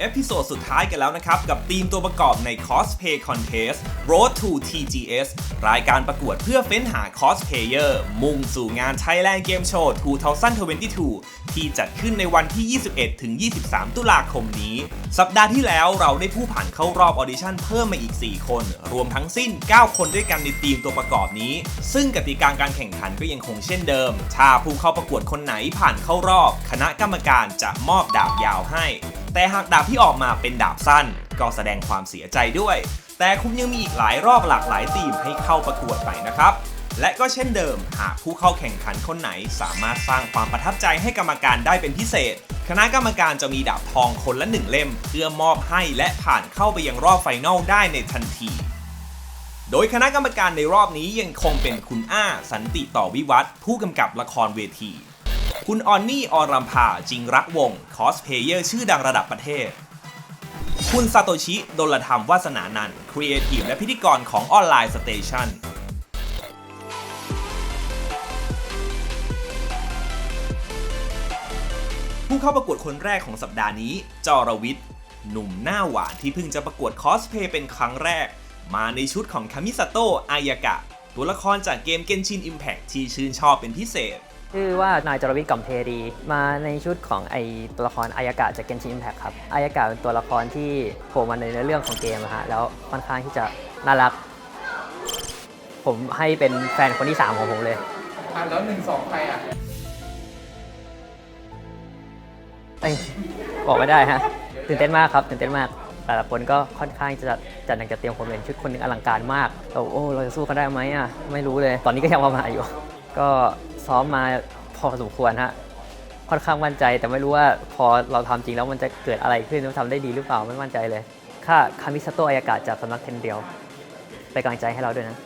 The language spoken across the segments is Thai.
เอพิโซดสุดท้ายกันแล้วนะครับ กับทีมตัวประกอบใน Cosplay Contest Road to TGS รายการประกวดเพื่อเฟ้นหา Cosplayer มุ่งสู่งาน Thailand Game Show 2022 ที่จัดขึ้นในวันที่ 21 ถึง 23 ตุลาคมนี้ สัปดาห์ที่แล้วเราได้ผู้ผ่านเข้ารอบออดิชั่นเพิ่มมาอีก 4 คน รวมทั้งสิ้น 9 คนด้วยกันในทีมตัวประกอบนี้ ซึ่งกติกาการแข่งขันก็ยังคงเช่นเดิม ถ้าผู้เข้าประกวดคนไหนผ่านเข้ารอบ คณะกรรมการจะมอบดาบยาวให้แต่หากดาบที่ออกมาเป็นดาบสั้น ก็แสดงความเสียใจด้วย แต่คุณยังมีอีกหลายรอบหลากหลายทีมให้เข้าประกวดไปนะครับ และก็เช่นเดิม หากผู้เข้าแข่งขันคนไหน สามารถสร้างความประทับใจให้กรรมการได้เป็นพิเศษ คณะกรรมการจะมีดาบทองคนละหนึ่งเล่ม เพื่อมอบให้และผ่านเข้าไปยังรอบไฟนอลได้ในทันทีโดยคณะกรรมการในรอบนี้ยังคงเป็นคุณอ้า สันติต่อวิวัฒผู้กำกับละครเวที คุณออนนี่อรัมพาจริงรักวงคอสเพเยอร์ชื่อดังระดับประเทศ คุณซาโตชิดลธรรมวาสนานันครีเอทีฟและพิธีกรของออนไลน์สเตชันผู้เข้าประกวดคนแรกของสัปดาห์นี้ จอรวิทย์ หนุ่มหน้าหวานที่เพิ่งจะประกวดคอสเพย์เป็นครั้งแรก มาในชุดของคามิซาโตะอายากะ ตัวละครจากเกม Genshin Impact ที่ชื่นชอบเป็นพิเศษ ชื่อว่านายจรวิทย์ก่อมเทรี มาในชุดของไอตัวละครอายากะจากเกนชิน Impact ครับอายากะเป็นตัวละครที่โผล่มาในเรื่องของเกมอะฮะแล้วค่อนข้างที่จะน่ารัก ผมให้เป็นแฟนคนที่ 3 ของผมเลย อะแล้วหนึ่งสองใครอะเอ้ยบอกไม่ได้ฮะตื่นเต้นมากครับตื่นเต้นมาก แต่ละคนก็ค่อนข้างจะจัดหนังจัดเตรียมผมเป็นชุดคนหนึงอลังการมากเราโอ้เราจะสู้เขาได้ไหมอะไม่รู้เลย ตอนนี้ก็ยังประมาณอยู่ ก็ ซ้อมมาพอสมควรฮะค่อนข้างมั่นใจ แต่ไม่รู้ว่าพอเราทำจริงแล้วมันจะเกิดอะไรขึ้นมันทำได้ดีหรือเปล่าไม่มั่นใจเลย ค่าคามิซาโตะอายากาศจากสำนักเทนเดียวไปกำลังใจให้เราด้วยนะ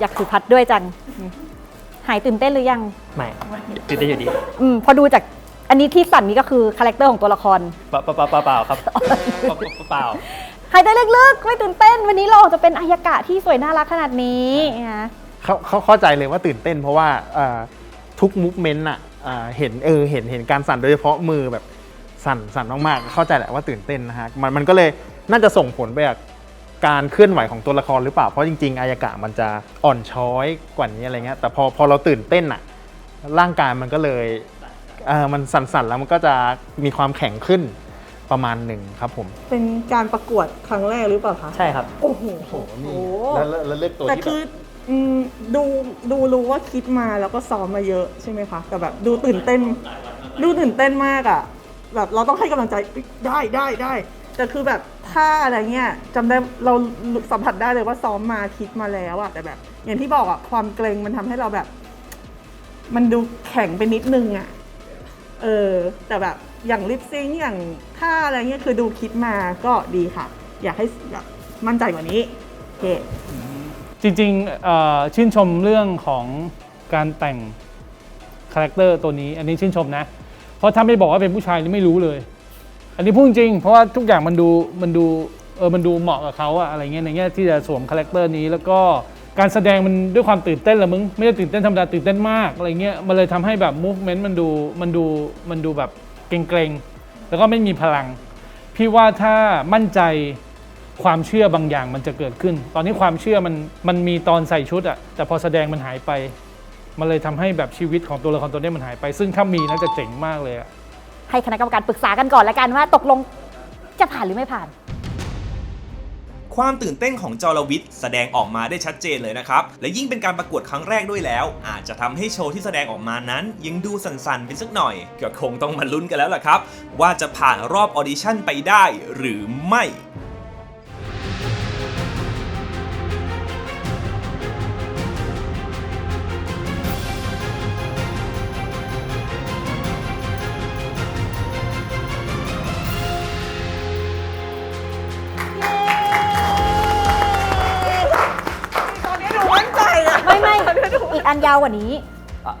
อยากถือพัดด้วยจัง หายตื่นเต้นหรือยัง ไม่ตื่นเต้นอยู่ดีอืมพอดูจากอันนี้ที่สั่นนี้ก็คือคาแรคเตอร์ของตัวละคร เปล่าเปล่าเปล่าเปล่าครับเปล่าหายใจลึกๆไม่ตื่นเต้น วันนี้เราจะเป็นอายากะที่สวยน่ารักขนาดนี้นะเขาเขาเข้าใจเลยว่าตื่นเต้น เพราะว่าเอ่อทุกมูฟเมนต์อะอ่าเห็นเออเห็นเห็นการสั่นโดยเฉพาะมือแบบสั่นสั่นมากๆเข้าใจแหละว่าตื่นเต้นนะฮะมันมันก็เลยน่าจะส่งผลไปกับ การเคลื่อนไหวของตัวละครหรือเปล่า เพราะจริงๆ อายากะมันจะอ่อนช้อยกว่านี้อะไรเงี้ย แต่พอพอเราตื่นเต้นอะร่างกายมันก็เลยเออมันสั่นๆ แล้วมันก็จะมีความแข็งขึ้นประมาณหนึ่งครับผม เป็นการประกวดครั้งแรกหรือเปล่าคะใช่ครับ โอ้โหแล้วแล้วแล้วเลือกตัวแต่ที่คือแบบอืมดูดูรู้ว่าคิดมาแล้วก็ซ้อมมาเยอะใช่ไหมคะแต่แบบดูตื่นเต้น ดูตื่นเต้นมากอะ่ะแบบเราต้องให้กำลังใจได้ได้ได้แต่คือแบบ ท่าอะไรเงี้ยจำได้เราสัมผัสได้เลยว่าซ้อมมาคิดมาแล้วอะแต่แบบ อย่างที่บอกอะความเกรงมันทำให้เราแบบ มันดูแข็งไปนิดนึงอะเออ แต่แบบอย่างลิปซิงอย่างท่าอะไรเงี้ยคือดูคิดมาก็ดีค่ะ อยากให้แบบมั่นใจกว่านี้โอเคจริงๆชื่นชมเรื่องของการแต่งคาแรคเตอร์ตัวนี้ อันนี้ชื่นชมนะ เพราะถ้าไม่บอกว่าเป็นผู้ชายนี่ไม่รู้เลย อันนี้พูดจริง เพราะว่าทุกอย่างมันดูมันดูเออมันดูเหมาะกับเขาอะอะไรเงี้ยในแง่ที่จะสวมคาแรคเตอร์นี้แล้วก็การแสดงมันด้วยความตื่นเต้นละมึง ไม่ได้ตื่นเต้นธรรมดาตื่นเต้นมากอะไรเงี้ยมันเลยทำให้แบบมูฟเมนต์มันดูมันดูมันดูแบบเกรงๆ แล้วก็ไม่มีพลัง พี่ว่าถ้ามั่นใจความเชื่อบางอย่างมันจะเกิดขึ้น ตอนนี้ความเชื่อมันมันมีตอนใส่ชุดอะแต่พอแสดงมันหายไป มันเลยทำให้แบบชีวิตของตัวละครตัวนี้มันหายไป ซึ่งถ้ามีน่าจะเจ๋งมากเลยอะ ให้คณะกรรมการปรึกษากันก่อนละกันว่าตกลงจะผ่านหรือไม่ผ่าน ความตื่นเต้นของจอรวิทย์แสดงออกมาได้ชัดเจนเลยนะครับ และยิ่งเป็นการประกวดครั้งแรกด้วยแล้ว อาจจะทำให้โชว์ที่แสดงออกมานั้น ยังดูสั่นๆไปสักหน่อย ก็คงต้องมาลุ้นกันแล้วล่ะครับ ว่าจะผ่านรอบออดิชั่นไปได้หรือไม่ อีกอันยาวกว่านี้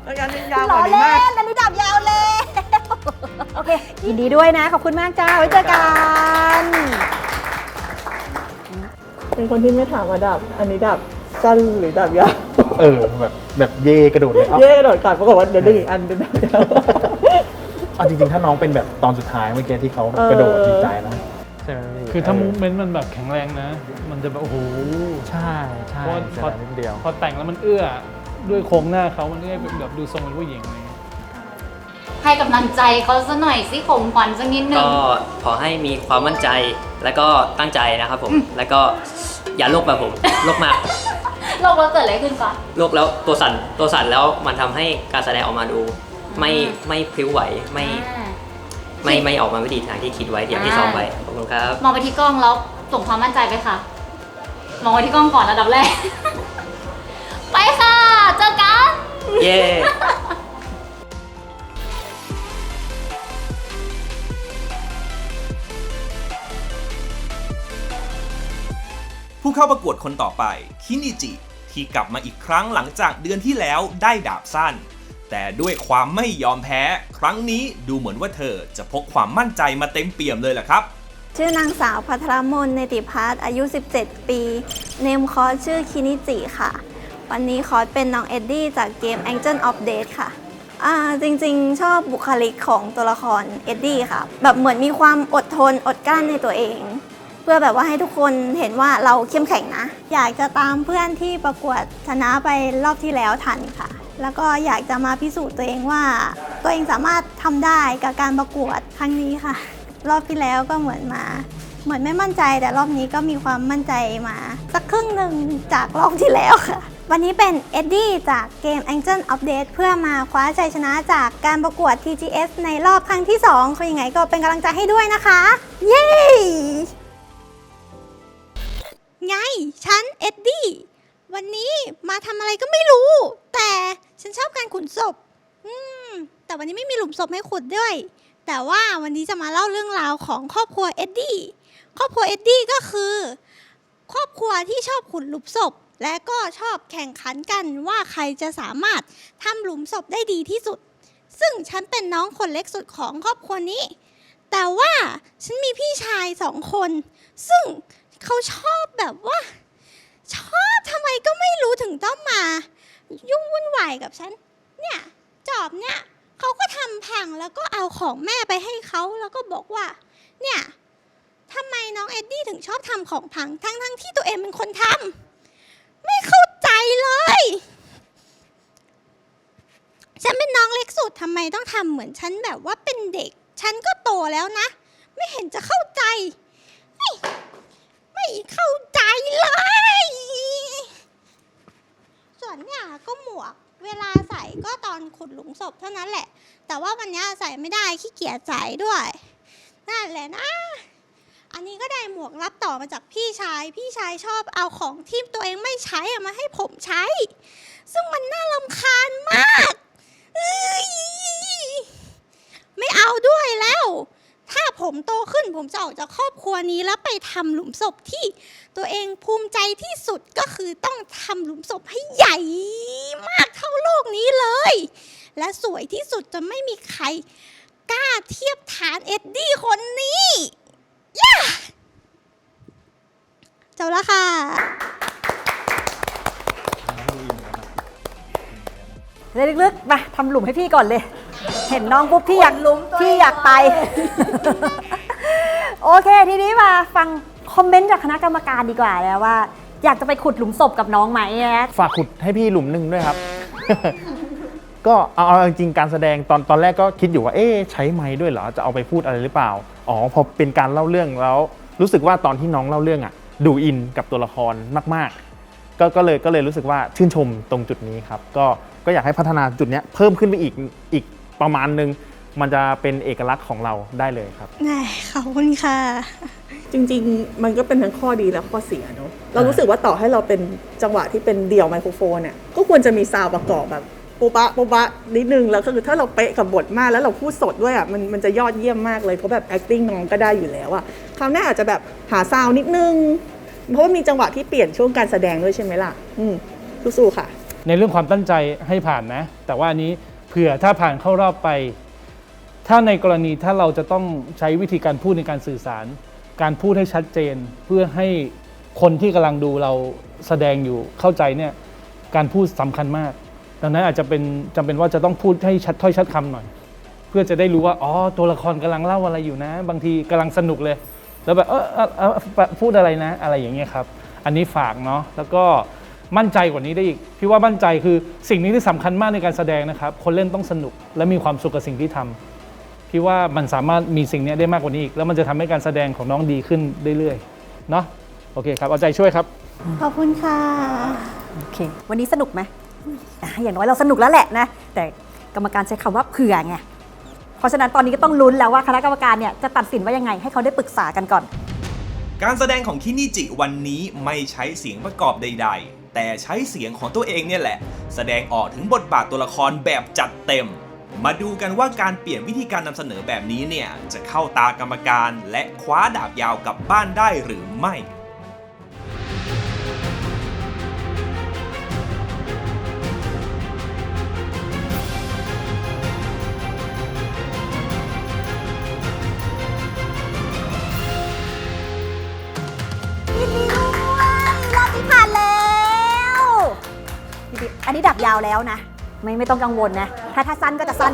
แล้วกันยาวกล้อว่านี้เล่มากนอันนี้ดับยาวเลยโอเคยินดีด้วยนะ ขอบคุณมากจ้าไว้เจอกัน เป็นคนที่ไม่ถามว่าดับ อันนี้ดับสั้นหรือดับยาว เออแบบแบบเย่กระโดดเลยเอาเย่กระโดดก่อนปรากฏว่าเดี๋ยวดึงอีกอันเป็นดับยาว เอาจริงๆ ถ้าน้องเป็นแบบตอนสุดท้ายเมื่อกี้ที่เขาเออกระโดดดีใจนะใช่ไหมพี่คือถ้าเมูฟเมนต์มันแบบแข็งแรงนะ มันจะแบบโอ้โหใช่ใช่เพราะใช่พอนิดเดียว พอแต่งแล้วมันเอื้อ ด้วยโครงหน้าเขามันเอื้อแบบดูทรงเป็นผู้หญิงอะไรเงี้ยให้กำลังใจเขาสักหน่อยสิข่มขวัญสักนิดนึง ก็ขอให้มีความมั่นใจแล้วก็ตั้งใจนะครับผม แล้วก็อย่าโลกแบบผมโลกมากโลกเราเกิดอะไรขึ้นก่อน โลกแล้วตัวสั่นตัวสั่นแล้วมันทำให้การแสดงออกมาดู ไม่ไม่พริ้วไหวไม่อ่า ไม่ไม่ออกมาไม่ดีทางที่คิดไว้อย่างที่ซ้อมไว้ขอบคุณครับ มองไปที่กล้องแล้วส่งความมั่นใจไปค่ะ มองไปที่กล้องก่อนระดับแรก ไปค่ะ เจอกัน เย้ผู้เข้าประกวดคนต่อไป คินิจิ ที่กลับมาอีกครั้งหลังจากเดือนที่แล้วได้ดาบสั้น แต่ด้วยความไม่ยอมแพ้ ครั้งนี้ดูเหมือนว่าเธอจะพกความมั่นใจมาเต็มเปี่ยมเลยล่ะครับ ชื่อนางสาวพัทรมนเนติพัฒน์อายุ 17 ปี เนมคอร์สชื่อคินิจิค่ะ วันนี้คอร์สเป็นน้องเอ็ดดี้จากเกม Angel of Death ค่ะอ่าจริงๆ ชอบบุคลิกของตัวละครเอ็ดดี้ค่ะ แบบเหมือนมีความอดทนอดกลั้นในตัวเอง เพื่อแบบว่าให้ทุกคนเห็นว่าเราเข้มแข็งนะ อยากจะตามเพื่อนที่ประกวดชนะไปรอบที่แล้วทันค่ะ แล้วก็อยากจะมาพิสูจน์ตัวเองว่า ตัวเองสามารถทำได้กับการประกวดครั้งนี้ค่ะ รอบที่แล้วก็เหมือนมาเหมือนไม่มั่นใจแต่รอบนี้ก็มีความมั่นใจมา สักครึ่งหนึ่งจากรอบที่แล้วค่ะ วันนี้เป็นเอ็ดดี้จากเกม Angel Update เพื่อมาคว้าชัยชนะจากการประกวด TGS ในรอบครั้งที่2คือยังไงก็เป็นกำลังใจให้ด้วยนะคะ เย้ ไง ฉันเอ็ดดี้ วันนี้มาทำอะไรก็ไม่รู้ แต่ฉันชอบการขุดศพ อืม แต่วันนี้ไม่มีหลุมศพให้ขุดด้วย แต่ว่าวันนี้จะมาเล่าเรื่องราวของครอบครัวเอ็ดดี้ ครอบครัวเอ็ดดี้ก็คือ ครอบครัวที่ชอบขุดหลุมศพ และก็ชอบแข่งขันกันว่าใครจะสามารถทำหลุมศพได้ดีที่สุด ซึ่งฉันเป็นน้องคนเล็กสุดของครอบครัวนี้ แต่ว่าฉันมีพี่ชายสองคน ซึ่งเขาชอบแบบว่า ชอบทำไมก็ไม่รู้ถึงต้องมา ยุ่งวุ่นวายกับฉัน เนี่ยจอบเนี่ยเขาก็ทำพังแล้วก็เอาของแม่ไปให้เขาแล้วก็บอกว่า เนี่ยทำไมน้องเอ็ดดี้ถึงชอบทำของพังทั้งทั้งที่ตัวเองเป็นคนทำ ไม่เข้าใจเลย ฉันเป็นน้องเล็กสุดทำไมต้องทำเหมือนฉันแบบว่าเป็นเด็ก ฉันก็โตแล้วนะ ไม่เห็นจะเข้าใจ ไม่ไม่เข้าใจเลย ส่วนเนี่ยก็หมวก เวลาใส่ก็ตอนขุดหลุมศพเท่านั้นแหละ แต่ว่าวันเนี้ยใส่ไม่ได้ขี้เกียจใส่ด้วย นั่นแหละนะ อันนี้ก็ได้หมวกรับต่อมาจากพี่ชาย พี่ชายชอบเอาของที่ตัวเองไม่ใช้อะมาให้ผมใช้ ซึ่งมันน่ารำคาญมากไม่เอาด้วยแล้ว ถ้าผมโตขึ้นผมจะออกจากครอบครัวนี้แล้วไปทำหลุมศพที่ตัวเองภูมิใจที่สุดก็คือต้องทำหลุมศพให้ใหญ่มากเท่าโลกนี้เลย และสวยที่สุดจะไม่มีใครกล้าเทียบฐานเอ็ดดี้คนนี้ จบแล้วค่ะเลยลึกๆมาทำหลุมให้พี่ก่อนเลย เห็นน้องปุ๊บพี่อยากลุมพี่อยากไป โอเค ทีนี้มาฟังคอมเมนต์จากคณะกรรมการดีกว่าแล้วว่า อยากจะไปขุดหลุมศพกับน้องไหมนะฝากขุดให้พี่หลุมหนึ่งด้วยครับ ก็เอาเอาจริงๆการแสดงตอนตอนแรกก็คิดอยู่ว่าเอ๊ะใช้ไม้ด้วยเหรอจะเอาไปพูดอะไรหรือเปล่าอ๋อพอเป็นการเล่าเรื่องแล้วรู้สึกว่าตอนที่น้องเล่าเรื่องอะดูอินกับตัวละครมากๆ ก็ก็เลยก็เลยรู้สึกว่าชื่นชมตรงจุดนี้ครับ ก็ก็อยากให้พัฒนาจุดเนี้ยเพิ่มขึ้นไปอีกอีกประมาณนึง มันจะเป็นเอกลักษณ์ของเราได้เลยครับขอบคุณค่ะ จริงๆ มันก็เป็นทั้งข้อดีและข้อเสียเนอะเรารู้สึกว่าต่อให้เราเป็นจังหวะที่เป็นเดี่ยวไมโครโฟนเนี่ยก็ควรจะมีซาวด์ประกอบแบบ ปุบะปุบะนิดนึงแล้วก็คือถ้าเราเป๊ะกับบทมากแล้วเราพูดสดด้วยอะมันมันจะยอดเยี่ยมมากเลยเพราะแบบ acting น้องก็ได้อยู่แล้วอะคราวหน้าอาจจะแบบหาซาวนิดนึง เพราะว่ามีจังหวะที่เปลี่ยนช่วงการแสดงด้วยใช่ไหมล่ะ อืมสู้ๆค่ะ ในเรื่องความตั้งใจให้ผ่านนะ แต่ว่าอันนี้เผื่อถ้าผ่านเข้ารอบไป ถ้าในกรณีถ้าเราจะต้องใช้วิธีการพูดในการสื่อสาร การพูดให้ชัดเจน เพื่อให้คนที่กำลังดูเราแสดงอยู่เข้าใจเนี่ยการพูดสำคัญมาก ดังนั้นอาจจะเป็นจำเป็นว่าจะต้องพูดให้ชัดถ้อยชัดคำหน่อย เพื่อจะได้รู้ว่าอ๋อตัวละครกำลังเล่าอะไรอยู่นะ บางทีกำลังสนุกเลย แล้วแบบเออเออเออพูดอะไรนะ อะไรอย่างเงี้ยครับ อันนี้ฝากเนาะแล้วก็มั่นใจกว่านี้ได้อีกพี่ว่ามั่นใจคือสิ่งนี้ที่สำคัญมากในการแสดงนะครับ คนเล่นต้องสนุกและมีความสุขกับสิ่งที่ทำพี่ว่ามันสามารถมีสิ่งเนี้ยได้มากกว่านี้อีก แล้วมันจะทำให้การแสดงของน้องดีขึ้นเรื่อยๆเนาะโอเคครับเอาใจช่วยครับ ขอบคุณค่ะโอเค วันนี้สนุกไหม อย่างน้อยเราสนุกแล้วแหละนะแต่กรรมการใช้คำว่าเผื่อไงเพราะฉะนั้นตอนนี้ก็ต้องลุ้นแล้วว่าคณะกรรมการเนี่ยจะตัดสินว่ายังไงให้เขาได้ปรึกษากันก่อน การแสดงของคินิจิวันนี้ไม่ใช้เสียงประกอบใด ๆ แต่ใช้เสียงของตัวเองเนี่ยแหละ แสดงออกถึงบทบาทตัวละครแบบจัดเต็ม มาดูกันว่าการเปลี่ยนวิธีการนำเสนอแบบนี้เนี่ยจะเข้าตากรรมการและคว้าดาบยาวกลับบ้านได้หรือไม่ ยาวแล้วนะ ไม่ไม่ต้องกังวลนะ ถ้าถ้าสั้นก็จะสั้น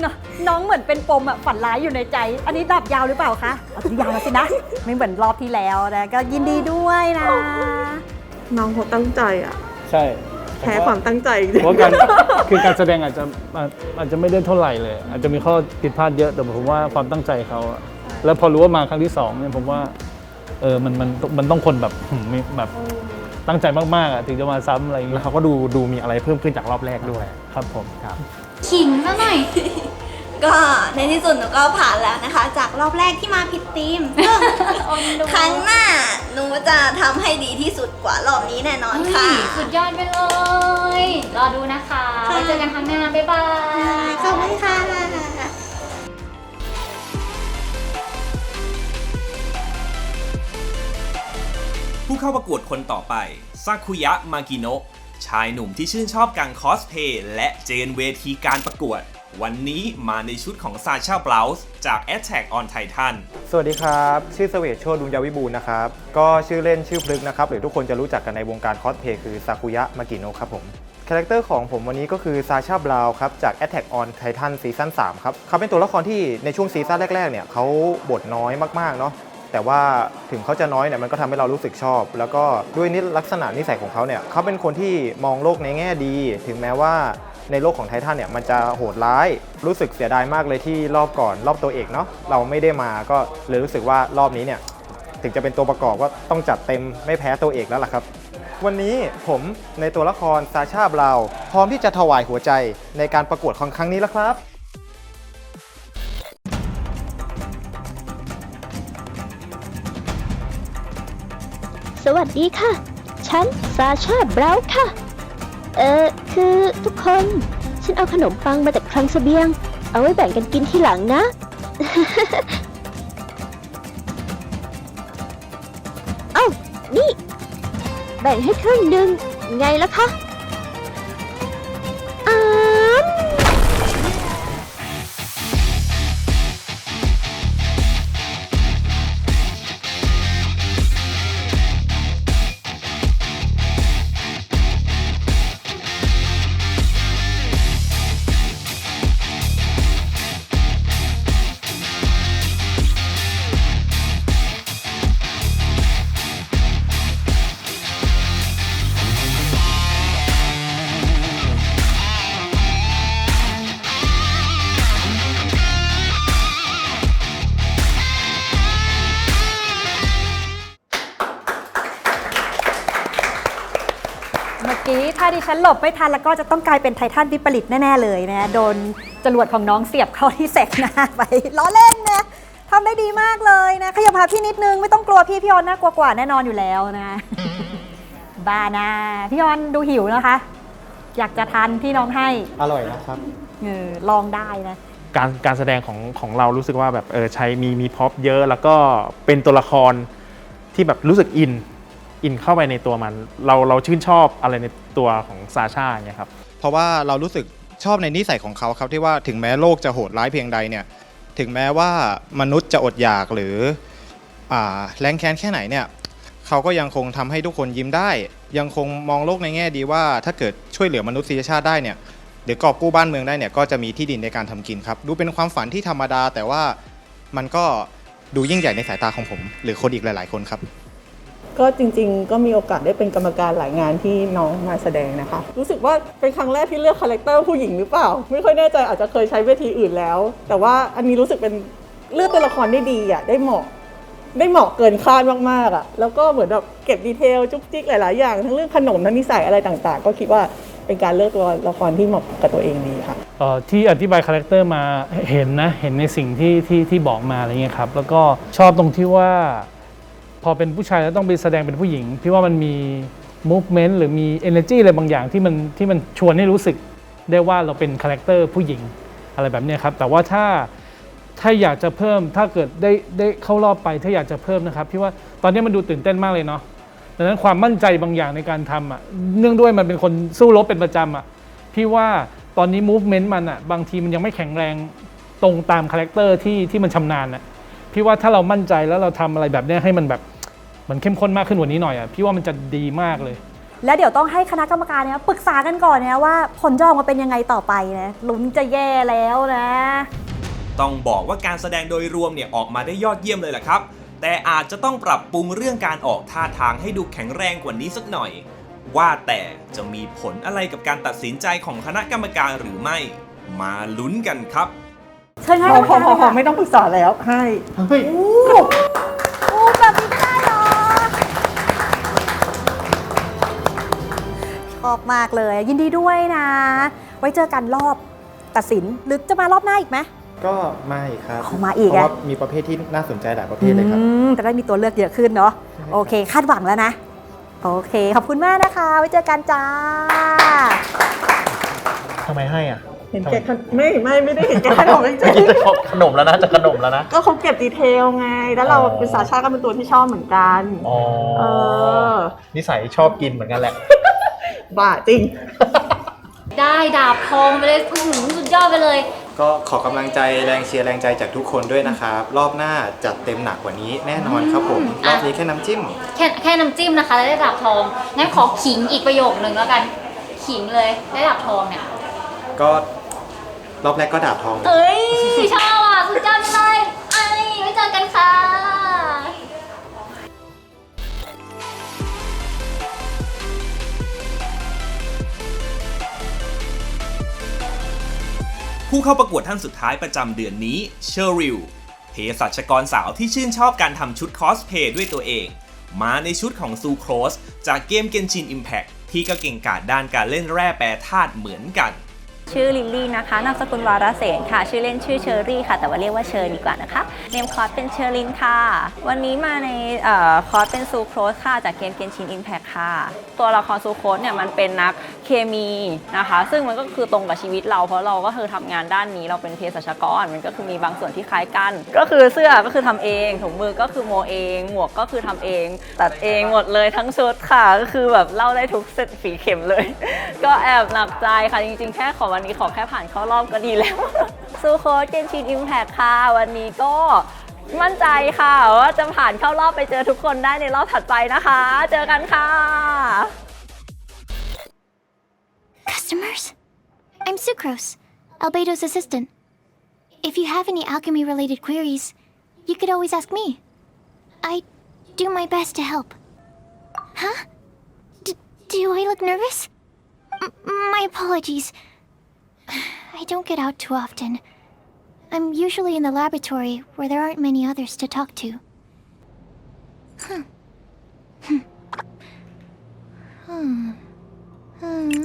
เนอะน้องเหมือนเป็นปมอะฝันร้ายอยู่ในใจ อันนี้ดับยาวหรือเปล่าคะเอาตัวยาวแล้วสินะ ไม่เหมือนรอบที่แล้วนะ ก็ยินดีด้วยนะ น้องเขาตั้งใจอะ ใช่แพ้ความตั้งใจจริงเพราะการคือการแสดงอาจจะอาจอาจจะไม่ได้เท่าไหร่เลย อาจจะมีข้อผิดพลาดเยอะแต่ผมว่าความตั้งใจเขาอะแล้วพอรู้ว่ามาครั้งที่สองเนี่ยผมว่าเออมันมันมันต้องคนแบบหืมมีแบบ ตั้งใจมากๆอะถึงจะมาซ้ำอะไรอย่างแล้เงี้วยเขาก็ดูดูมีอะไรเพิ่มขึ้นจากรอบแรกด้วย ครับผม ครับ ขิงซะหน่อย ก็ในที่สุดหนูก็ผ่านแล้วนะคะ จากรอบแรกที่มาผิดธีมซึ่งครั้งหน้าหนูจะทำให้ดีที่สุดกว่ารอบนี้แน่นอนค่ะสุดยอดไปเลย รอดูนะคะไว้เจอกันครั้งหน้า บ๊ายบาย ขอบคุณค่ะ ผู้เข้าประกวดคนต่อไปซากุยะมากิโนะชายหนุ่มที่ชื่นชอบการคอสเพย์และเจนเวทีการประกวด วันนี้มาในชุดของซาชาบลาส์จาก Attack on Titan สวัสดีครับ ชื่อเสเวชโชติดุงยาวิบูลนะครับ ก็ชื่อเล่นชื่อพลึกนะครับ หรือทุกคนจะรู้จักกันในวงการคอสเพย์คือซากุยะมากิโนะครับผมคาแรคเตอร์ของผมวันนี้ก็คือซาชาบราวครับจาก Attack on Titan ซีซั่น3ครับเขาเป็นตัวละครที่ในช่วงซีซั่นแรกๆเนี่ยเขาบทน้อยมากๆเนาะ แต่ว่าถึงเขาจะน้อยเนี่ยมันก็ทำให้เรารู้สึกชอบ แล้วก็ด้วยนิลักษณะนิสัยของเขาเนี่ยเขาเป็นคนที่มองโลกในแง่ดี ถึงแม้ว่าในโลกของไททันเนี่ยมันจะโหดร้าย รู้สึกเสียดายมากเลยที่รอบก่อนรอบตัวเอกเนาะเราไม่ได้มาก็เลยรู้สึกว่ารอบนี้เนี่ยถึงจะเป็นตัวประกอบก็ต้องจัดเต็มไม่แพ้ตัวเอกแล้วล่ะครับ วันนี้ผมในตัวละครซาชาบราวพร้อมที่จะถวายหัวใจในการประกวดของครั้งนี้แล้วครับ สวัสดีค่ะ ฉันซาชาบราวค่ะ เออคือทุกคน ฉันเอาขนมปังมาจากคลังเสบียง เอาไว้แบ่งกันกินทีหลังนะ เอ้า นี่ แบ่งให้ครึ่งหนึ่งไงล่ะคะ นี้ถ้าดิฉันหลบไม่ทันแล้วก็จะต้องกลายเป็นไททันวิปริตแน่ ๆ เลยนะโดนจรวดของน้องเสียบเข้าที่เสกหน้าไปล้อเล่นนะทำได้ดีมากเลยนะ ขยับพาพี่นิดนึง ไม่ต้องกลัวพี่พี่ออนน่ากลัวกว่าแน่นอนอยู่แล้วนะบ้านะพี่ออนดูหิวนะคะ อยากจะทานที่น้องให้อร่อยนะครับเออลองได้นะการการแสดงของของเรารู้สึกว่าแบบเออใช้มีมีพ็อปเยอะ แล้วก็เป็นตัวละครที่แบบรู้สึกอิน อินเข้าไปในตัวมัน เราเราชื่นชอบอะไรในตัวของซาชาอย่างเงี้ยครับ เพราะว่าเรารู้สึกชอบในนิสัยของเขาครับที่ว่าถึงแม้โลกจะโหดร้ายเพียงใดเนี่ยถึงแม้ว่ามนุษย์จะอดอยากหรืออแรงแค้นแค่ไหนเนี่ยเขาก็ยังคงทำให้ทุกคนยิ้มได้ ยังคงมองโลกในแง่ดีว่า ถ้าเกิดช่วยเหลือมนุษยชาติได้เนี่ยหรือกอบกู้บ้านเมืองได้เนี่ยก็จะมีที่ดินในการทำกินครับ ดูเป็นความฝันที่ธรรมดา แต่ว่ามันก็ดูยิ่งใหญ่ในสายตาของผม หรือคนอีกหลาย ๆ คนครับ ก็จริงๆ ก็มีโอกาสได้เป็นกรรมการหลายงานที่น้องมาแสดงนะคะ รู้สึกว่าเป็นครั้งแรกที่เลือกคาแรคเตอร์ผู้หญิงหรือเปล่า ไม่ค่อยแน่ใจอาจจะเคยใช้เวทีอื่นแล้ว แต่ว่าอันนี้รู้สึกเป็นเลือกตัวละครได้ดีอะได้เหมาะได้เหมาะเกินคาดมากๆอะแล้วก็เหมือนแบบเก็บดีเทลจุกจิกหลายๆ อย่างทั้งเรื่องขนมทั้งนิสัยอะไรต่างๆ ก็คิดว่าเป็นการเลือกตัวละครที่เหมาะกับตัวเองดีค่ะเอ่อที่อธิบายคาแรคเตอร์มาเห็นนะเห็นในสิ่งที่ที่ที่บอกมาอะไรเงี้ยครับแล้วก็ชอบตรงที่ว่า พอเป็นผู้ชายแล้วต้องไปแสดงเป็นผู้หญิง พี่ว่ามันมี movement หรือมี energy อะไรบางอย่างที่มันที่มันชวนให้รู้สึกได้ว่าเราเป็นคาแรคเตอร์ผู้หญิงอะไรแบบนี้ครับ แต่ว่าถ้าถ้าอยากจะเพิ่มถ้าเกิดได้ได้เข้ารอบไปถ้าอยากจะเพิ่มนะครับพี่ว่าตอนนี้มันดูตื่นเต้นมากเลยเนาะดังนั้นความมั่นใจบางอย่างในการทำอะเนื่องด้วยมันเป็นคนสู้รบเป็นประจำอะพี่ว่าตอนนี้ movement มันอะบางทีมันยังไม่แข็งแรงตรงตามคาแรคเตอร์ที่ที่มันชำนาญอะพี่ว่าถ้าเรามั่นใจแล้วเราทำอะไรแบบนี้ให้มันแบบ มันเข้มข้นมากขึ้นกว่านี้หน่อยอะพี่ว่ามันจะดีมากเลย แล้วเดี๋ยวต้องให้คณะกรรมการเนี่ยปรึกษากันก่อนนะว่าผลจะออกมาเป็นยังไงต่อไปนะลุ้นจะแย่แล้วนะ ต้องบอกว่าการแสดงโดยรวมเนี่ยออกมาได้ยอดเยี่ยมเลยแหละครับ แต่อาจจะต้องปรับปรุงเรื่องการออกท่าทางให้ดูแข็งแรงกว่านี้สักหน่อย ว่าแต่จะมีผลอะไรกับการตัดสินใจของคณะกรรมการหรือไม่ มาลุ้นกันครับ เชิญให้พอพอพอพอค่ะไม่ต้องปรึกษาแล้วให้โอ้แบบนี้ได้ อชอบมากเลย ยินดีด้วยนะ ไว้เจอกันรอบตัดสินหรือจะมารอบหน้าอีกไหม ก็มาอีกครับเอามาอีกเพราะอะว่ามีประเภทที่น่าสนใจหลายประเภทเลยครับ อืมจะได้มีตัวเลือกเยอะขึ้นเนาะโอเค คาดหวังแล้วนะ โอเค ขอบคุณมากนะคะ ไว้เจอกันจ้า ทำไมให้อะเห็นแก่ขนไม่ไม่ไม่ได้เห็นแก่ขนมจริงจะขนมแล้วนะจะขนมแล้วนะ ๆก็เขาเก็บดีเทลไง แล้วเราเป็นสาชาก็เป็นตัวที่ชอบเหมือนกัน อ๋อ เออ นิสัยชอบกินเหมือนกันแหละ บ้าจริง ได้ดาบทองไปเลยอื้อหือสุดยอดไปเลย ก็ขอกำลังใจแรงเชียร์แรงใจจากทุกคนด้วยนะครับ รอบหน้าจัดเต็มหนักกว่านี้แน่นอนครับผมอืมรอบนี้แค่น้ำจิ้ม แค่แค่น้ำจิ้มนะคะ แล้วได้ดาบทองงั้นขอขิงอีกประโยคหนึ่งแล้วกันขิงเลยได้ดาบทองเนี่ย ก็รอบแรกก็ดาบทองเลยเอ้ยชอบอะสุดยอดไปเลยไอ้ยไว้เจอกันค่ะ เข้าประกวดท่านสุดท้ายประจำเดือนนี้เชอริลเภสัชกรสาวที่ชื่นชอบการทำชุดคอสเพลย์ด้วยตัวเอง มาในชุดของซูโครสจากเกมเกนชินอิมแพคที่ก็เก่งกาจด้านการเล่นแร่แปรธาตุเหมือนกัน ชื่อลิลลี่นะคะนามสกุลวารเสนค่ะ ชื่อเล่นชื่อเชอรี่ค่ะ แต่ว่าเรียกว่าเชอดีกว่านะคะ เนมคอร์สเป็นเชอรินค่ะ วันนี้มาในออคอร์สเป็นซูโครสค่ะจากเกมเกนชินอิมแพคค่ะ ตัวละครซูโครสเนี่ยมันเป็นนักเคมีนะคะ ซึ่งมันก็คือตรงกับชีวิตเราเพราะเราก็คือทำงานด้านนี้เราเป็นเภสัชกรมันก็คือมีบางส่วนที่คล้ายกัน ก็คือเสื้อก็คือทำเองถุงมือก็คือโมเอง หมวกก็คือทำเอง ตัดเองหมดเลยทั้งชุดค่ะก็คือแบบเล่าได้ทุกเส้นฝีเข็มเลย ก็แอบหนักใจค่ะจริงๆแค่ขอวันนี้ขอแค่ผ่านเข้ารอบก็ดีแล้วซูโคสเกนชินอิมแพคค่ะ วันนี้ก็มั่นใจค่ะว่าจะผ่านเข้ารอบไปเจอทุกคนได้ในรอบถัดไปนะคะ เจอกันค่ะ Customers? I'm Sucrose, Albedo's assistant. If you have any alchemy related queries, you could always ask me. I do my best to help. Huh? D- do I look nervous? M- my apologies. I don't get out too often. I'm usually in the laboratory where there aren't many others to talk to. Huh. Hmm. Hmm.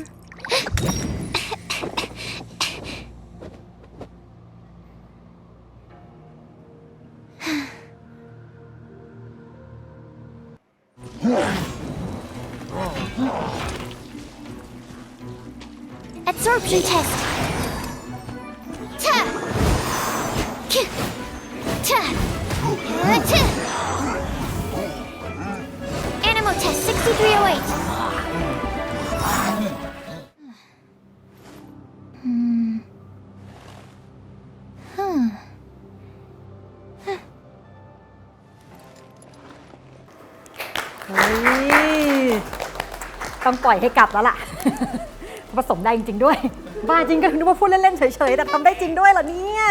Absorption test. Animal test 6308. Hmm. Huh. เฮ้ยต้องปล่อยให้กลับแล้วล่ะ ผสมได้จริงๆด้วยบ้าจริงก็นึกว่าพูดเล่นๆเฉยๆ แต่ทำได้จริงด้วยเหรอเนี่ย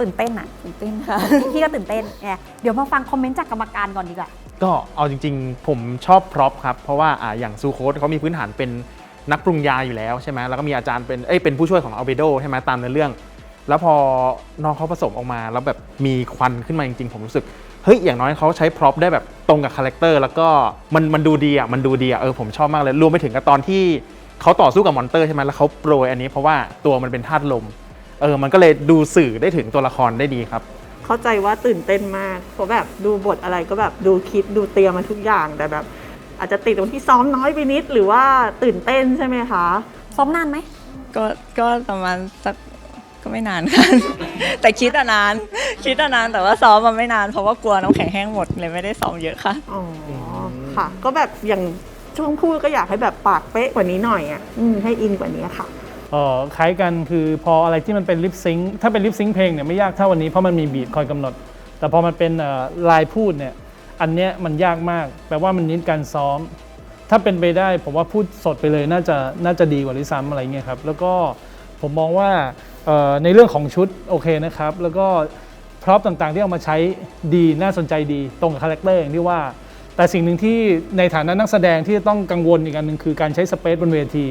ตื่นเต้นอะตื่นเต้นค่ะ พี่ก็ตื่นเต้นไงเดี๋ยวมาฟังคอมเมนต์จากกรรมการก่อนดีกว่า ก็เอาจริงๆ ผมชอบพร็อพครับ เพราะว่าอ่าอย่างซูโคสเขามีพื้นฐานเป็นนักปรุงยาอยู่แล้วใช่ไหมแล้วก็มีอาจารย์เป็นเอ้ยเป็นผู้ช่วยของอัลเบโดใช่ไหมตามในอเรื่อง แล้วพอน้องเขาผสมออกมาแล้วแบบมีควันขึ้นมาจริงๆ ผมรู้สึกเฮ้ยอย่างน้อยเขาใช้พร็อพได้แบบตรงกับคาแรคเตอร์แล้วก็มันมันดูดีอะมันดูดีอะเออผมชอบมากเลยรวมไปถึงกับตอนที่เขาต่อสู้กับมอนเตอร์ใช่ไหมแล้วเขาโปรยอันนี้เพราะว่าตัวมันเป็นธาตุลม เออมันก็เลยดูสื่อได้ถึงตัวละครได้ดีครับ เข้าใจว่าตื่นเต้นมากเพราะแบบดูบทอะไรก็แบบดูคิดดูเตรียมมาทุกอย่างแต่แบบ อาจจะติดตรงที่ซ้อมน้อยไปนิดหรือว่าตื่นเต้นใช่ไหมคะซ้อมนานไหมก็ก็ประมาณสักก็ไม่นานค่ะ แต่คิดอะนาน คิดอะนานแต่ว่าซ้อมมันไม่นานเพราะว่ากลัวน้ำแข็งแห้งหมดเลยไม่ได้ซ้อมเยอะค่ะอ๋อค่ะ ก็แบบอย่างช่วงพูดก็อยากให้แบบปากเป๊ะกว่านี้หน่อยอะอืมให้อินกว่านี้ค่ะเอ่อ คล้ายกันคือพออะไรที่มันเป็นลิปซิงค์ถ้าเป็นลิปซิงค์เพลงเนี่ยไม่ยากเท่าวันนี้เพราะมันมีบีทคอยกำหนด แต่พอมันเป็นลายพูดเนี่ยอันเนี้ยมันยากมาก แปลว่ามันนิดการซ้อม ถ้าเป็นไปได้ผมว่าพูดสดไปเลยน่าจะน่าจะดีกว่าลิซ้ำอะไรเงี้ยครับแล้วก็ผมมองว่าในเรื่องของชุดโอเคนะครับ แล้วก็พร็อพต่างๆที่เอามาใช้ดีน่าสนใจดีตรงกับคาแรคเตอร์อย่างที่ว่า แต่สิ่งหนึ่งที่ในฐานะนักแสดงที่ต้องกังวลอีกอันหนึ่งคือการใช้สเปซบนเวที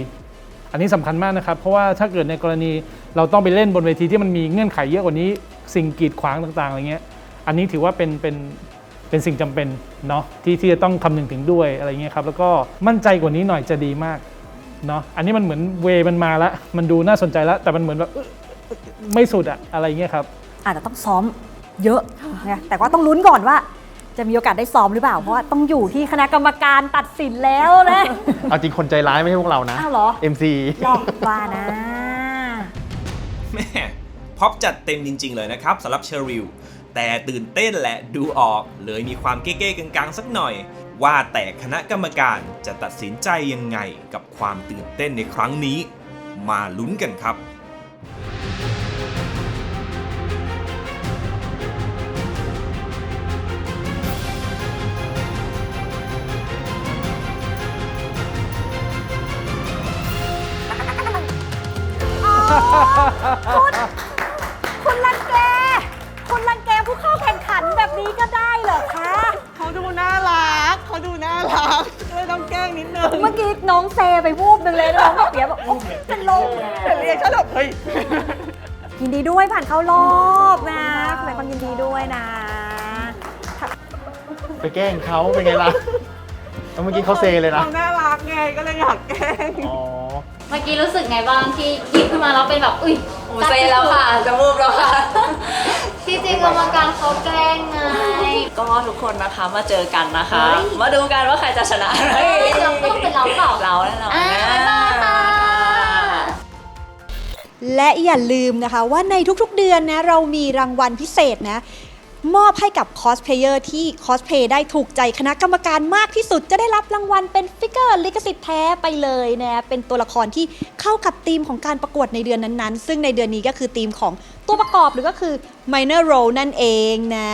อันนี้สำคัญมากนะครับ เพราะว่าถ้าเกิดในกรณีเราต้องไปเล่นบนเวทีที่มันมีเงื่อนไขเยอะกว่านี้สิ่งกีดขวางต่างๆอะไรเงี้ยอันนี้ถือว่าเป็นเป็นเป็นสิ่งจำเป็นเนาะที่ที่จะต้องคำนึงถึงด้วยอะไรเงี้ยครับแล้วก็มั่นใจกว่านี้หน่อยจะดีมากเนาะอันนี้มันเหมือนเวมันมาแล้วมันดูน่าสนใจแล้ว แต่มันเหมือนแบบไม่สุดอะอะไรเงี้ยครับอาจจะต้องซ้อมเยอะไงแต่ว่าต้องลุ้นก่อนว่า จะมีโอกาสได้ซ้อมหรือเปล่า เพราะว่าต้องอยู่ที่คณะกรรมการตัดสินแล้วนะเอาจริงคนใจร้ายไม่ใช่พวกเรานะ อ้าวเหรอ MC ลองว่านะ แม่พ็อปจัดเต็มจริง ๆ เลยนะครับสำหรับเชอริลแต่ตื่นเต้นและดูออกเลยมีความเก้ๆกังๆสักหน่อย ว่าแต่คณะกรรมการจะตัดสินใจยังไงกับความตื่นเต้นในครั้งนี้ มาลุ้นกันครับ คุณคุณรังแก คุณรังแกผู้เข้าแข่งขันแบบนี้ก็ได้เหรอคะ เขาดูน่ารัก เขาดูน่ารักเลยต้องแกล้งนิดนึง เมื่อกี้น้องเซไปวูบหนึ่งเลยน้องเปียบอกโอ๊ยเป็นลมแต่เรียกฉันแบบเฮ้ย ยินดีด้วยผ่านเข้ารอบนะแสดงความยินดีด้วยนะ ไปแกล้งเขาเป็นไงล่ะแล้วเมื่อกี้เขาเซเลยนะ เขาน่ารักไงก็เลยอยากแกล้ง อ๋อ เมื่อกี้รู้สึกไงบ้างที่หยิบขึ้นมาแล้วเป็นแบบอุ้ยเซแล้วค่ะจะมูบแล้วค่ะ ที่จริงกรรมการเขาแกล้งไงก็ทุกคนนะคะมาเจอกันนะคะเฮ้ยมาดูกันว่าใครจะชนะเฮ้ยเราต้องเป็นเราเปล่าเราแน่นอนอ่าบ๊ายบายค่ะและอย่าลืมนะคะว่าในทุกๆเดือนนะเรามีรางวัลพิเศษนะ มอบให้กับคอสเพลเยอร์ที่คอสเพลย์ได้ถูกใจคณะกรรมการมากที่สุดจะได้รับรางวัลเป็นฟิกเกอร์ลิขสิทธิ์แท้ไปเลยนะเป็นตัวละครที่เข้ากับธีมของการประกวดในเดือนนั้นๆ ซึ่งในเดือนนี้ก็คือธีมของตัวประกอบหรือก็คือ minor role นั่นเองนะ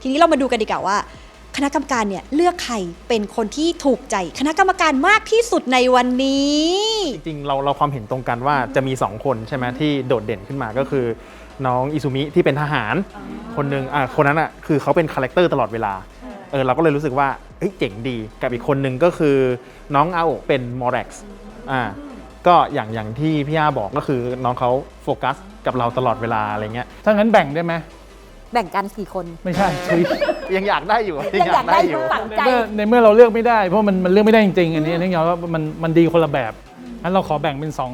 ทีนี้เรามาดูกันดีกว่าว่า คณะกรรมการเนี่ยเลือกใครเป็นคนที่ถูกใจ คณะกรรมการมากที่สุดในวันนี้ จริงๆเราเราความเห็นตรงกันว่าจะมี 2 คนใช่ไหมที่โดดเด่นขึ้นมาก็คือ น้องอิซุมิที่เป็นทหาร คนหนึ่งอะคนนั้นอะคือเขาเป็นคาแรคเตอร์ตลอดเวลาเออเราก็เลยรู้สึกว่าเฮ้ยเจ๋งดีกับอีกคนหนึ่งก็คือน้องอาโอะเป็นมอร็กซ์อ่าก็อย่างอย่างที่พี่ย่าบอกก็คือน้องเขาโฟกัสกับเราตลอดเวลาอะไรเงี้ยถ้างั้นแบ่งได้ไหมแบ่งกันกี่คนไม่ใช่ชุยยังอยากได้อยู่ยังอยากได้อยู่ฝังใจในเมื่อในเมื่อเราเลือกไม่ได้เพราะมันมันเลือกไม่ได้จริงๆอันนี้อันนี้ยอมว่ามันมันดีคนละแบบงั้นเราขอแบ่งเป็นสอง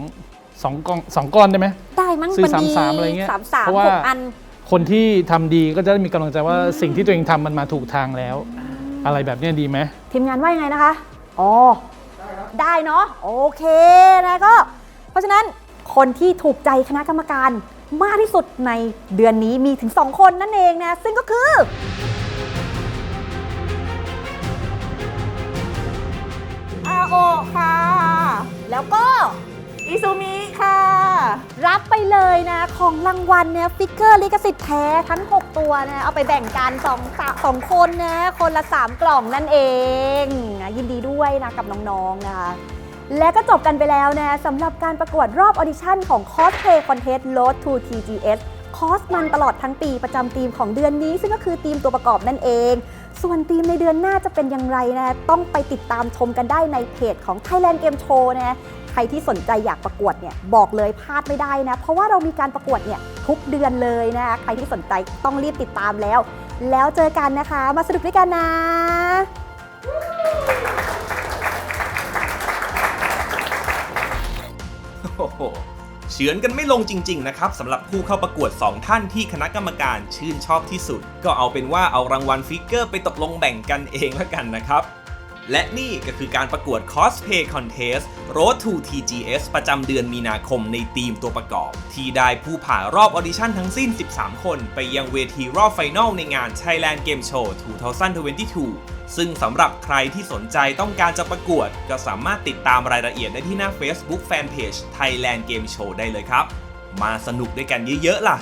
สองกองสองก้อนได้ไหมได้มั้งซื้อมันดีสามๆอะไรเงี้ยสามสามเพราะว่าหกอัน คนที่ทำดีก็จะได้มีกำลังใจว่าสิ่งที่ตัวเองทำมันมาถูกทางแล้ว อะไรแบบเนี้ยดีไหม ทีมงานว่ายังไงนะคะ อ๋อ ได้เนาะ โอเคนะก็ เพราะฉะนั้นคนที่ถูกใจคณะกรรมการมากที่สุดในเดือนนี้มีถึง 2 คนนั่นเองนะ ซึ่งก็คือ อาโอค่ะ แล้วก็ อิซูมิค่ะ รับไปเลยนะ ของรางวัลเนี่ยฟิกเกอร์ลิขสิทธิ์แท้ทั้ง 6 ตัวนะ เอาไปแบ่งกัน2องสองคนนะ คนละ 3 กล่องนั่นเองนะยินดีด้วยนะ กับน้องๆนะคะและก็จบกันไปแล้วนะสำหรับการประกวดรอบออดิชั่นของ Cosplay Contest Road to TGS คอสมันตลอดทั้งปีประจำธีมของเดือนนี้ ซึ่งก็คือธีมตัวประกอบนั่นเอง ส่วนธีมในเดือนหน้าจะเป็นอย่างไรนะ ต้องไปติดตามชมกันได้ในเพจของ Thailand Game Show นะ ใครที่สนใจอยากประกวดเนี่ยบอกเลยพลาดไม่ได้นะ เพราะว่าเรามีการประกวดเนี่ยทุกเดือนเลยนะคะใครที่สนใจต้องรีบติดตามแล้ว แล้วเจอกันนะคะ มาสนุกด้วยกันนะโอ้โหเฉือนกันไม่ลงจริง ๆ นะครับสำหรับผู้เข้าประกวด 2 ท่านที่คณะกรรมการชื่นชอบที่สุด ก็เอาเป็นว่าเอารางวัลฟิกเกอร์ไปตกลงแบ่งกันเองแล้วกันนะครับ และนี่ก็คือการประกวด Cosplay Contest Road to TGS ประจำเดือนมีนาคมในทีมตัวประกอบ ที่ได้ผู้ผ่านรอบออดิชั่นทั้งสิ้น 13 คน ไปยังเวทีรอบไฟนอลในงาน Thailand Game Show 2022 ซึ่งสำหรับใครที่สนใจต้องการจะประกวด ก็สามารถติดตามรายละเอียดได้ที่หน้า Facebook Fanpage Thailand Game Show ได้เลยครับ มาสนุกด้วยกันเยอะๆล่ะ